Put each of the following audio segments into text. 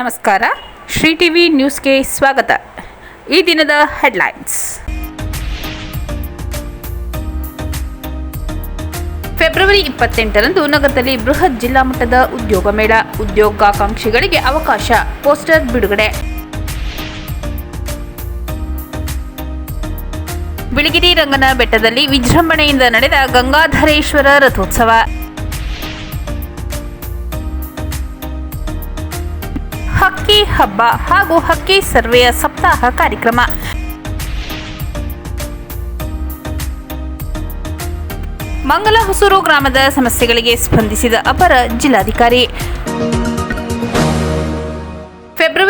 ನಮಸ್ಕಾರ. ಶ್ರೀ ಟಿವಿ ನ್ಯೂಸ್ಗೆ ಸ್ವಾಗತ. ಈ ದಿನದ ಹೆಡ್ಲೈನ್ಸ್. ಫೆಬ್ರವರಿ ಇಪ್ಪತ್ತೆಂಟರಂದು ನಗರದಲ್ಲಿ ಬೃಹತ್ ಜಿಲ್ಲಾ ಮಟ್ಟದ ಉದ್ಯೋಗ ಮೇಳ. ಉದ್ಯೋಗಾಕಾಂಕ್ಷಿಗಳಿಗೆ ಅವಕಾಶ. ಪೋಸ್ಟರ್ ಬಿಡುಗಡೆ. ಬಿಳಿಗಿರಿ ರಂಗನ ಬೆಟ್ಟದಲ್ಲಿ ವಿಜೃಂಭಣೆಯಿಂದ ನಡೆದ ಗಂಗಾಧರೇಶ್ವರ ರಥೋತ್ಸವ. ಹಕ್ಕಿ ಹಬ್ಬ ಹಾಗೂ ಹಕ್ಕಿ ಸರ್ವೆಯ ಸಪ್ತಾಹ ಕಾರ್ಯಕ್ರಮ. ಮಂಗಲ ಹೊಸೂರು ಗ್ರಾಮದ ಸಮಸ್ಯೆಗಳಿಗೆ ಸ್ಪಂದಿಸಿದ ಅಪರ ಜಿಲ್ಲಾಧಿಕಾರಿ.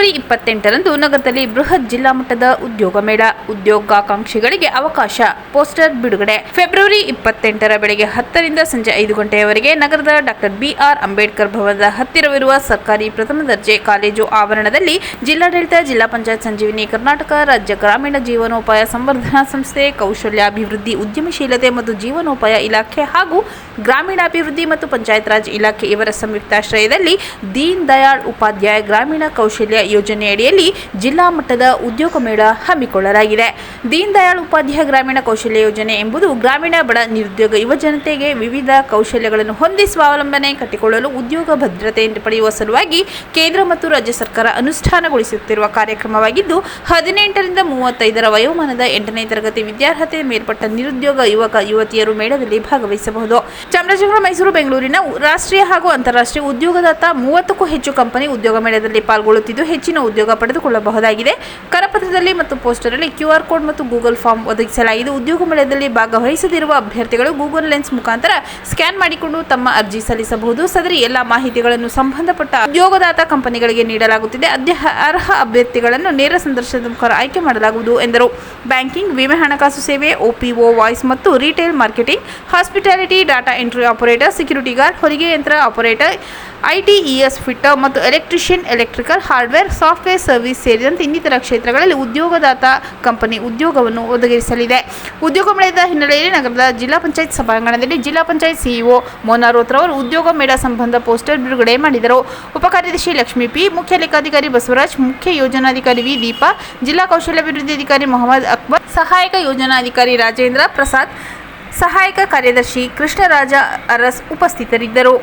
ಫೆಬ್ರವರಿ ಇಪ್ಪತ್ತೆಂಟರಂದು ನಗರದಲ್ಲಿ ಬೃಹತ್ ಜಿಲ್ಲಾ ಮಟ್ಟದ ಉದ್ಯೋಗ ಮೇಳ. ಉದ್ಯೋಗಾಕಾಂಕ್ಷಿಗಳಿಗೆ ಅವಕಾಶ. ಪೋಸ್ಟರ್ ಬಿಡುಗಡೆ. ಫೆಬ್ರವರಿ ಇಪ್ಪತ್ತೆಂಟರ ಬೆಳಗ್ಗೆ ಹತ್ತರಿಂದ ಸಂಜೆ ಐದು ಗಂಟೆಯವರೆಗೆ ನಗರದ ಡಾಕ್ಟರ್ ಬಿಆರ್ ಅಂಬೇಡ್ಕರ್ ಭವನದ ಹತ್ತಿರವಿರುವ ಸರ್ಕಾರಿ ಪ್ರಥಮ ದರ್ಜೆ ಕಾಲೇಜು ಆವರಣದಲ್ಲಿ ಜಿಲ್ಲಾಡಳಿತ, ಜಿಲ್ಲಾ ಪಂಚಾಯತ್ ಸಂಜೀವಿನಿ ಕರ್ನಾಟಕ, ರಾಜ್ಯ ಗ್ರಾಮೀಣ ಜೀವನೋಪಾಯ ಸಂವರ್ಧನಾ ಸಂಸ್ಥೆ, ಕೌಶಲ್ಯಾಭಿವೃದ್ಧಿ, ಉದ್ಯಮಶೀಲತೆ ಮತ್ತು ಜೀವನೋಪಾಯ ಇಲಾಖೆ ಹಾಗೂ ಗ್ರಾಮೀಣಾಭಿವೃದ್ಧಿ ಮತ್ತು ಪಂಚಾಯತ್ ರಾಜ್ ಇಲಾಖೆ ಇವರ ಸಂಯುಕ್ತಾಶ್ರಯದಲ್ಲಿ ದೀನ್ ದಯಾಳ್ ಉಪಾಧ್ಯಾಯ ಗ್ರಾಮೀಣ ಕೌಶಲ್ಯ ಯೋಜನೆಯಡಿಯಲ್ಲಿ ಜಿಲ್ಲಾ ಮಟ್ಟದ ಉದ್ಯೋಗ ಮೇಳ ಹಮ್ಮಿಕೊಳ್ಳಲಾಗಿದೆ. ದೀನ್ ದಯಾಳ್ ಉಪಾಧ್ಯಾಯ ಗ್ರಾಮೀಣ ಕೌಶಲ್ಯ ಯೋಜನೆ ಎಂಬುದು ಗ್ರಾಮೀಣ ಬಡ ನಿರುದ್ಯೋಗ ಯುವ ಜನತೆಗೆ ವಿವಿಧ ಕೌಶಲ್ಯಗಳನ್ನು ಹೊಂದಿ ಸ್ವಾವಲಂಬನೆ ಕಟ್ಟಿಕೊಳ್ಳಲು ಉದ್ಯೋಗ ಭದ್ರತೆ ಪಡೆಯುವ ಸಲುವಾಗಿ ಕೇಂದ್ರ ಮತ್ತು ರಾಜ್ಯ ಸರ್ಕಾರ ಅನುಷ್ಠಾನಗೊಳಿಸುತ್ತಿರುವ ಕಾರ್ಯಕ್ರಮವಾಗಿದ್ದು, ಹದಿನೆಂಟರಿಂದ ಮೂವತ್ತೈದರ ವಯೋಮಾನದ ಎಂಟನೇ ತರಗತಿ ವಿದ್ಯಾರ್ಹತೆ ಮೇಲ್ಪಟ್ಟ ನಿರುದ್ಯೋಗ ಯುವಕ ಯುವತಿಯರು ಮೇಳದಲ್ಲಿ ಭಾಗವಹಿಸಬಹುದು. ಚಾಮರಾಜನಗರ, ಮೈಸೂರು, ಬೆಂಗಳೂರಿನ ರಾಷ್ಟ್ರೀಯ ಹಾಗೂ ಅಂತಾರಾಷ್ಟ್ರೀಯ ಉದ್ಯೋಗದಾತ ಮೂವತ್ತಕ್ಕೂ ಹೆಚ್ಚು ಕಂಪನಿ ಉದ್ಯೋಗ ಮೇಳದಲ್ಲಿ ಪಾಲ್ಗೊಳ್ಳುತ್ತಿದ್ದು ಹೆಚ್ಚಿನ ಉದ್ಯೋಗ ಪಡೆದುಕೊಳ್ಳಬಹುದಾಗಿದೆ. ಕರಪತ್ರದಲ್ಲಿ ಮತ್ತು ಪೋಸ್ಟರಲ್ಲಿ ಕ್ಯೂಆರ್ ಕೋಡ್ ಮತ್ತು ಗೂಗಲ್ ಫಾರ್ಮ್ ಒದಗಿಸಲಾಗಿದೆ. ಉದ್ಯೋಗ ಮೇಳದಲ್ಲಿ ಭಾಗವಹಿಸದಿರುವ ಅಭ್ಯರ್ಥಿಗಳು ಗೂಗಲ್ ಲೆನ್ಸ್ ಮುಖಾಂತರ ಸ್ಕ್ಯಾನ್ ಮಾಡಿಕೊಂಡು ತಮ್ಮ ಅರ್ಜಿ ಸಲ್ಲಿಸಬಹುದು. ಸದರಿ ಎಲ್ಲ ಮಾಹಿತಿಗಳನ್ನು ಸಂಬಂಧಪಟ್ಟ ಉದ್ಯೋಗದಾತ ಕಂಪನಿಗಳಿಗೆ ನೀಡಲಾಗುತ್ತಿದೆ. ಅಧ್ಯ ಅರ್ಹ ಅಭ್ಯರ್ಥಿಗಳನ್ನು ನೇರ ಸಂದರ್ಶನದ ಮುಖಾಂತರ ಆಯ್ಕೆ ಮಾಡಲಾಗುವುದು ಎಂದರು. ಬ್ಯಾಂಕಿಂಗ್, ವಿಮೆ, ಹಣಕಾಸು ಸೇವೆ ಒಪಿಒ ವಾಯ್ಸ್ ಮತ್ತು retail marketing, hospitality, data entry operator, security guard, ಹೊಲಿಗೆ ಯಂತ್ರ ಆಪರೇಟರ್ ಐಟಿಇಎಸ್ ಫಿಟ್ಟರ್ ಮತ್ತು electrician electrical hardware software service ಸೇರಿದಂತೆ ಇನ್ನಿತರ ಕ್ಷೇತ್ರಗಳಲ್ಲಿ ಉದ್ಯೋಗದಾತ ಕಂಪನಿ ಉದ್ಯೋಗವನ್ನು ಒದಗಿಸಲಿದೆ. ಉದ್ಯೋಗ ಮೇಳದ ಹಿನ್ನೆಲೆಯಲ್ಲಿ ನಗರದ ಜಿಲ್ಲಾ ಪಂಚಾಯತ್ ಸಭಾಂಗಣದಲ್ಲಿ ಜಿಲ್ಲಾ ಪಂಚಾಯತ್ ಸಿಇಒ ಮೋನಾರೋತ್ ಅವರು ಉದ್ಯೋಗ ಮೇಳ ಸಂಬಂಧ ಪೋಸ್ಟರ್ ಬಿಡುಗಡೆ ಮಾಡಿದರು. ಉಪಕಾರ್ಯದರ್ಶಿ ಲಕ್ಷ್ಮೀ ಪಿ, ಮುಖ್ಯ ಲೆಕ್ಕಾಧಿಕಾರಿ ಬಸವರಾಜ್, ಮುಖ್ಯ ಯೋಜನಾಧಿಕಾರಿ ವಿ ದೀಪಾ, ಜಿಲ್ಲಾ ಕೌಶಲ್ಯಾಭಿವೃದ್ಧಿ ಅಧಿಕಾರಿ ಮೊಹಮ್ಮದ್ ಅಕ್ಬರ್, ಸಹಾಯಕ ಯೋಜನಾಧಿಕಾರಿ ರಾಜೇಂದ್ರ ಪ್ರಸಾದ್, ಸಹಾಯಕ ಕಾರ್ಯದರ್ಶಿ ಕೃಷ್ಣರಾಜ ಅರಸ್ ಉಪಸ್ಥಿತರಿದ್ದರು.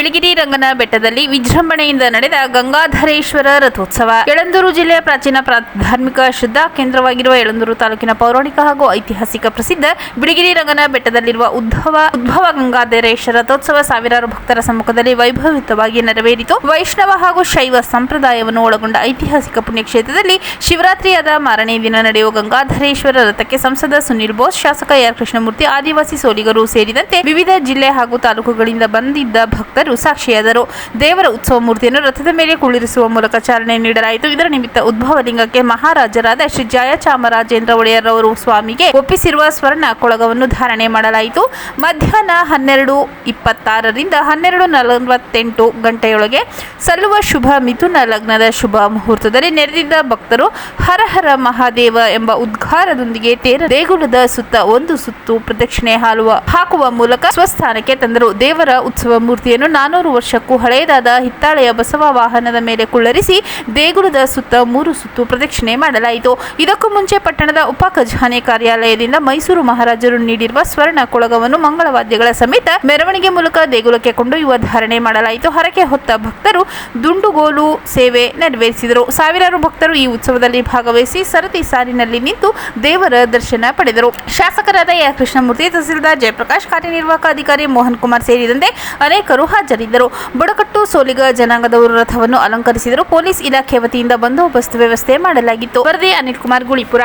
ಬಿಳಿಗಿರಿ ರಂಗನ ಬೆಟ್ಟದಲ್ಲಿ ವಿಜೃಂಭಣೆಯಿಂದ ನಡೆದ ಗಂಗಾಧರೇಶ್ವರ ರಥೋತ್ಸವ. ಯಳಂದೂರು ಜಿಲ್ಲೆಯ ಪ್ರಾಚೀನ ಪ್ರಾ- ಧಾರ್ಮಿಕ ಶ್ರದ್ಧಾ ಕೇಂದ್ರವಾಗಿರುವ ಯಳಂದೂರು ತಾಲೂಕಿನ ಪೌರಾಣಿಕ ಹಾಗೂ ಐತಿಹಾಸಿಕ ಪ್ರಸಿದ್ಧ ಬಿಳಿಗಿರಿ ರಂಗನ ಬೆಟ್ಟದಲ್ಲಿರುವ ಉದ್ಭವ ಉದ್ಭವ ಗಂಗಾಧರೇಶ್ವರ ರಥೋತ್ಸವ ಸಾವಿರಾರು ಭಕ್ತರ ಸಮ್ಮುಖದಲ್ಲಿ ವೈಭವಯುತವಾಗಿ ನೆರವೇರಿತು. ವೈಷ್ಣವ ಹಾಗೂ ಶೈವ ಸಂಪ್ರದಾಯವನ್ನು ಒಳಗೊಂಡ ಐತಿಹಾಸಿಕ ಪುಣ್ಯಕ್ಷೇತ್ರದಲ್ಲಿ ಶಿವರಾತ್ರಿಯಾದ ಮಾರನೇ ದಿನ ನಡೆಯುವ ಗಂಗಾಧರೇಶ್ವರ ರಥಕ್ಕೆ ಸಂಸದ ಸುನೀಲ್ ಬೋಸ್, ಶಾಸಕ ಆರ್ ಕೃಷ್ಣಮೂರ್ತಿ, ಆದಿವಾಸಿ ಸೋಲಿಗರು ಸೇರಿದಂತೆ ವಿವಿಧ ಜಿಲ್ಲೆ ಹಾಗೂ ತಾಲೂಕುಗಳಿಂದ ಬಂದಿದ್ದ ಭಕ್ತರು ಸಾಕ್ಷಿಯಾದರು ದೇವರ ಉತ್ಸವ ಮೂರ್ತಿಯನ್ನು ರಥದ ಮೇಲೆ ಕುಳ್ಳಿರಿಸುವ ಮೂಲಕ ಚಾಲನೆ ನೀಡಲಾಯಿತು. ಇದರ ನಿಮಿತ್ತ ಉದ್ಭವ ಲಿಂಗಕ್ಕೆ ಮಹಾರಾಜರಾದ ಶ್ರೀ ಜಯಚಾಮರಾಜೇಂದ್ರ ಒಡೆಯರ್ ಅವರು ಸ್ವಾಮಿಗೆ ಒಪ್ಪಿಸಿರುವ ಸ್ವರ್ಣ ಕೊಳಗವನ್ನು ಧಾರಣೆ ಮಾಡಲಾಯಿತು. ಮಧ್ಯಾಹ್ನ ಹನ್ನೆರಡು ಇಪ್ಪತ್ತಾರರಿಂದ ಹನ್ನೆರಡು ನಲವತ್ತೆಂಟು ಗಂಟೆಯೊಳಗೆ ಸಲ್ಲುವ ಶುಭ, ಮಿಥುನ ಲಗ್ನದ ಶುಭ ಮುಹೂರ್ತದಲ್ಲಿ ನೆರೆದಿದ್ದ ಭಕ್ತರು ಹರ ಹರ ಮಹಾದೇವ ಎಂಬ ಉದ್ಘಾರದೊಂದಿಗೆ ತೇರ ದೇಗುಲದ ಸುತ್ತ ಒಂದು ಸುತ್ತು ಪ್ರದಕ್ಷಿಣೆ ಹಾಲುವ, ಹಾಕುವ ಮೂಲಕ ಸ್ವಸ್ಥಾನಕ್ಕೆ ತಂದರು. ದೇವರ ಉತ್ಸವ ಮೂರ್ತಿಯನ್ನು ನಾನೂರು ವರ್ಷಕ್ಕೂ ಹಳೆಯದಾದ ಹಿತ್ತಾಳೆಯ ಬಸವ ವಾಹನದ ಮೇಲೆ ಕುಳ್ಳರಿಸಿ ದೇಗುಲದ ಸುತ್ತ ಮೂರು ಸುತ್ತು ಪ್ರದಕ್ಷಿಣೆ ಮಾಡಲಾಯಿತು. ಇದಕ್ಕೂ ಮುಂಚೆ ಪಟ್ಟಣದ ಉಪ ಖಜಾನೆ ಕಾರ್ಯಾಲಯದಿಂದ ಮೈಸೂರು ಮಹಾರಾಜರು ನೀಡಿರುವ ಸ್ವರ್ಣ ಕೊಳಗವನ್ನು ಮಂಗಳವಾದ್ಯಗಳ ಸಮೇತ ಮೆರವಣಿಗೆ ಮೂಲಕ ದೇಗುಲಕ್ಕೆ ಕೊಂಡೊಯ್ಯುವ ಧಾರಣೆ ಮಾಡಲಾಯಿತು. ಹರಕೆ ಹೊತ್ತ ಭಕ್ತರು ದುಂಡುಗೋಲು ಸೇವೆ ನೆರವೇರಿಸಿದರು. ಸಾವಿರಾರು ಭಕ್ತರು ಈ ಉತ್ಸವದಲ್ಲಿ ಭಾಗವಹಿಸಿ ಸರತಿ ಸಾಲಿನಲ್ಲಿ ನಿಂತು ದೇವರ ದರ್ಶನ ಪಡೆದರು. ಶಾಸಕರಾದ ಎ ಕೃಷ್ಣಮೂರ್ತಿ, ತಹಸೀಲ್ದಾರ್ ಜಯಪ್ರಕಾಶ್, ಕಾರ್ಯನಿರ್ವಾಹಕ ಅಧಿಕಾರಿ ಮೋಹನ್ ಕುಮಾರ್ ಸೇರಿದಂತೆ ಅನೇಕರು ಹಾಜರಿದ್ದರು ಬುಡಕಟ್ಟು ಸೋಲಿಗ ಜನಾಂಗದವರು ರಥವನ್ನು ಅಲಂಕರಿಸಿದರು. ಪೊಲೀಸ್ ಇಲಾಖೆ ವತಿಯಿಂದ ಬಂದೋಬಸ್ತ್ ವ್ಯವಸ್ಥೆ ಮಾಡಲಾಗಿತ್ತು. ವರದಿ ಅನಿಲ್ ಕುಮಾರ್ ಗುಳಿಪುರ.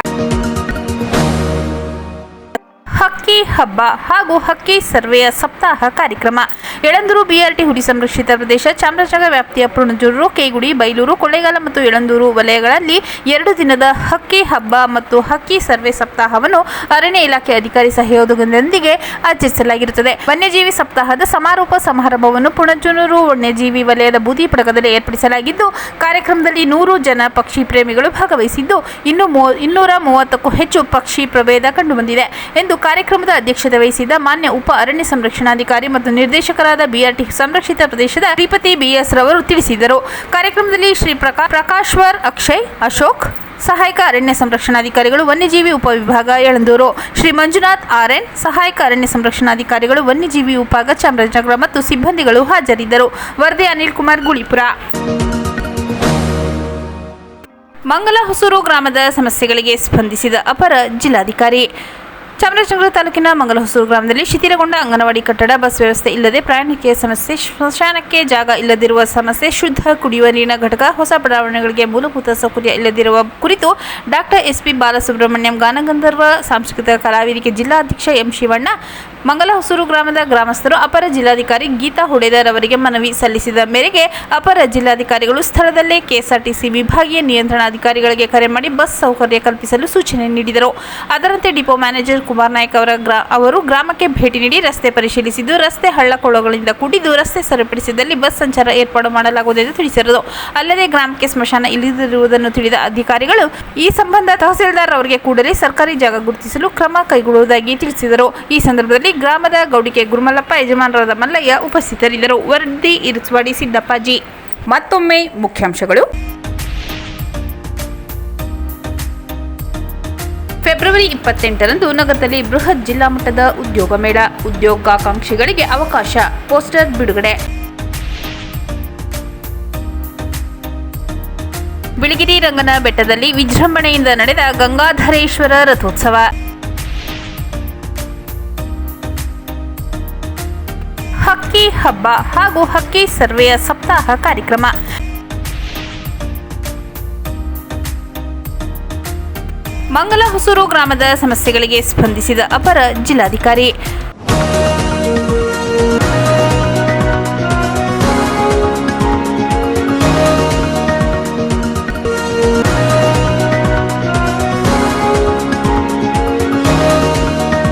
ಹಕ್ಕಿ ಹಬ್ಬ ಹಾಗೂ ಹಕ್ಕಿ ಸರ್ವೆಯ ಸಪ್ತಾಹ ಕಾರ್ಯಕ್ರಮ. ಯಳಂದೂರು ಬಿಆರ್ಟಿ ಹುಲಿ ಸಂರಕ್ಷಿತ ಪ್ರದೇಶ, ಚಾಮರಾಜನಗರ ವ್ಯಾಪ್ತಿಯ ಪುಣಜೂರು, ಕೇಗುಡಿ, ಬೈಲೂರು, ಕೊಳ್ಳೇಗಾಲ ಮತ್ತು ಎಳಂದೂರು ವಲಯಗಳಲ್ಲಿ ಎರಡು ದಿನದ ಹಕ್ಕಿ ಹಬ್ಬ ಮತ್ತು ಹಕ್ಕಿ ಸರ್ವೆ ಸಪ್ತಾಹವನ್ನು ಅರಣ್ಯ ಇಲಾಖೆ ಅಧಿಕಾರಿ ಸಹಯೋಗದೊಂದಿಗೆ ಆಚರಿಸಲಾಗಿರುತ್ತದೆ. ವನ್ಯಜೀವಿ ಸಪ್ತಾಹದ ಸಮಾರೋಪ ಸಮಾರಂಭವನ್ನು ಪುಣಜೂರು ವನ್ಯಜೀವಿ ವಲಯದ ಬೂದಿ ಪಡಗದಲ್ಲಿ ಏರ್ಪಡಿಸಲಾಗಿದ್ದು, ಕಾರ್ಯಕ್ರಮದಲ್ಲಿ ನೂರು ಜನ ಪಕ್ಷಿ ಪ್ರೇಮಿಗಳು ಭಾಗವಹಿಸಿದ್ದು, ಇನ್ನು ಇನ್ನೂರ ಮೂವತ್ತಕ್ಕೂ ಹೆಚ್ಚು ಪಕ್ಷಿ ಪ್ರಭೇದ ಕಂಡುಬಂದಿದೆ ಎಂದು ಕಾರ್ಯ ಕಾರ್ಯಕ್ರಮದ ಅಧ್ಯಕ್ಷತೆ ವಹಿಸಿದ್ದ ಮಾನ್ಯ ಉಪ ಅರಣ್ಯ ಸಂರಕ್ಷಣಾಧಿಕಾರಿ ಮತ್ತು ನಿರ್ದೇಶಕರಾದ ಬಿಆರ್ಟಿ ಸಂರಕ್ಷಿತ ಪ್ರದೇಶದ ಶ್ರೀಪತಿ ಬಿಎಸ್ ರವರು ತಿಳಿಸಿದರು. ಕಾರ್ಯಕ್ರಮದಲ್ಲಿ ಶ್ರೀ ಪ್ರಕಾ ಪ್ರಕಾಶ್ವರ್ ಅಕ್ಷಯ್, ಅಶೋಕ್, ಸಹಾಯಕ ಅರಣ್ಯ ಸಂರಕ್ಷಣಾಧಿಕಾರಿಗಳು, ವನ್ಯಜೀವಿ ಉಪವಿಭಾಗ ಯಳಂದೂರು ಶ್ರೀ ಮಂಜುನಾಥ್ ಆರ್ಎನ್ ಸಹಾಯಕ ಅರಣ್ಯ ಸಂರಕ್ಷಣಾಧಿಕಾರಿಗಳು, ವನ್ಯಜೀವಿ ಉಪಾಗ ಚಾಮರಾಜನಗರ ಮತ್ತು ಸಿಬ್ಬಂದಿಗಳು ಹಾಜರಿದ್ದರು. ವರದಿ ಅನಿಲ್ ಕುಮಾರ್ ಗುಳಿಪುರ. ಮಂಗಲ ಹೊಸೂರು ಗ್ರಾಮದ ಸಮಸ್ಯೆಗಳಿಗೆ ಸ್ಪಂದಿಸಿದ ಅಪರ ಜಿಲ್ಲಾಧಿಕಾರಿ. ಚಾಮರಾಜನಗರ ತಾಲೂಕಿನ ಮಂಗಲಹೊಸೂರು ಗ್ರಾಮದಲ್ಲಿ ಶಿಥಿಲಗೊಂಡ ಅಂಗನವಾಡಿ ಕಟ್ಟಡ, ಬಸ್ ವ್ಯವಸ್ಥೆ ಇಲ್ಲದೆ ಪ್ರಯಾಣಿಕೆಯ ಸಮಸ್ಯೆ, ಸ್ಮಶಾನಕ್ಕೆ ಜಾಗ ಇಲ್ಲದಿರುವ ಸಮಸ್ಯೆ, ಶುದ್ಧ ಕುಡಿಯುವ ನೀರಿನ ಘಟಕ, ಹೊಸ ಬಡಾವಣೆಗಳಿಗೆ ಮೂಲಭೂತ ಸೌಕರ್ಯ ಇಲ್ಲದಿರುವ ಕುರಿತು ಡಾಕ್ಟರ್ ಎಸ್ಪಿ ಬಾಲಸುಬ್ರಹ್ಮಣ್ಯಂ ಗಾನಗಂಧರ್ವ, ಸಾಂಸ್ಕೃತಿಕ ಕಲಾವೇದಿಕೆ ಜಿಲ್ಲಾಧ್ಯಕ್ಷ ಎಂ ಶಿವಣ್ಣ, ಮಂಗಲಹೊಸೂರು ಗ್ರಾಮದ ಗ್ರಾಮಸ್ಥರು, ಅಪರ ಜಿಲ್ಲಾಧಿಕಾರಿ ಗೀತಾ ಹುಡೇದರ್ ಅವರಿಗೆ ಮನವಿ ಸಲ್ಲಿಸಿದ ಮೇರೆಗೆ ಅಪರ ಜಿಲ್ಲಾಧಿಕಾರಿಗಳು ಸ್ಥಳದಲ್ಲೇ ಕೆಎಸ್ಆರ್ಟಿಸಿ ವಿಭಾಗೀಯ ನಿಯಂತ್ರಣಾಧಿಕಾರಿಗಳಿಗೆ ಕರೆ ಮಾಡಿ ಬಸ್ ಸೌಕರ್ಯ ಕಲ್ಪಿಸಲು ಸೂಚನೆ ನೀಡಿದರು. ಅದರಂತೆ ಡಿಪೋ ಮ್ಯಾನೇಜರ್ ಕುಮಾರ್ ನಾಯ್ಕ ಅವರ ಗ್ರಾ, ಅವರು ಗ್ರಾಮಕ್ಕೆ ಭೇಟಿ ನೀಡಿ ರಸ್ತೆ ಪರಿಶೀಲಿಸಿದ್ದು. ರಸ್ತೆ ಹಳ್ಳಕೊಳ್ಳಗಳಿಂದ ಕೂಡಿದ್ದು ರಸ್ತೆ ಸರಿಪಡಿಸಿದಲ್ಲಿ ಬಸ್ ಸಂಚಾರ ಏರ್ಪಾಡು ಮಾಡಲಾಗುವುದೆಂದು ತಿಳಿಸಿದರು. ಅಲ್ಲದೆ ಗ್ರಾಮಕ್ಕೆ ಸ್ಮಶಾನ ಇಲ್ಲದಿರುವುದನ್ನು ತಿಳಿದ ಅಧಿಕಾರಿಗಳು ಈ ಸಂಬಂಧ ತಹಸೀಲ್ದಾರ್ ಅವರಿಗೆ ಕೂಡಲೇ ಸರ್ಕಾರಿ ಜಾಗ ಗುರುತಿಸಲು ಕ್ರಮ ಕೈಗೊಳ್ಳುವುದಾಗಿ ತಿಳಿಸಿದರು. ಈ ಸಂದರ್ಭದಲ್ಲಿ ಗ್ರಾಮದ ಗೌಡಿಕೆ ಗುರುಮಲ್ಲಪ್ಪ ಯಜಮಾನರಾದ ಮಲ್ಲಯ್ಯ ಉಪಸ್ಥಿತರಿದ್ದರು. ವರದಿ ಇರಿಸುವಾಡಿ ಸಿದ್ದಪ್ಪಾಜಿ. ಮತ್ತೊಮ್ಮೆ ಮುಖ್ಯಾಂಶಗಳು. ಫೆಬ್ರವರಿ ಇಪ್ಪತ್ತೆಂಟರಂದು ನಗರದಲ್ಲಿ ಬೃಹತ್ ಜಿಲ್ಲಾ ಮಟ್ಟದ ಉದ್ಯೋಗ ಮೇಳ. ಉದ್ಯೋಗಾಕಾಂಕ್ಷಿಗಳಿಗೆ ಅವಕಾಶ. ಪೋಸ್ಟರ್ ಬಿಡುಗಡೆ. ಬಿಳಿಗಿರಿ ರಂಗನ ಬೆಟ್ಟದಲ್ಲಿ ವಿಜೃಂಭಣೆಯಿಂದ ನಡೆದ ಗಂಗಾಧರೇಶ್ವರ ರಥೋತ್ಸವ. ಹಕ್ಕಿ ಹಬ್ಬ ಹಾಗೂ ಹಕ್ಕಿ ಸರ್ವೆಯ ಸಪ್ತಾಹ ಕಾರ್ಯಕ್ರಮ. ಮಂಗಲ ಹೊಸೂರು ಗ್ರಾಮದ ಸಮಸ್ಯೆಗಳಿಗೆ ಸ್ಪಂದಿಸಿದ ಅಪರ ಜಿಲ್ಲಾಧಿಕಾರಿ.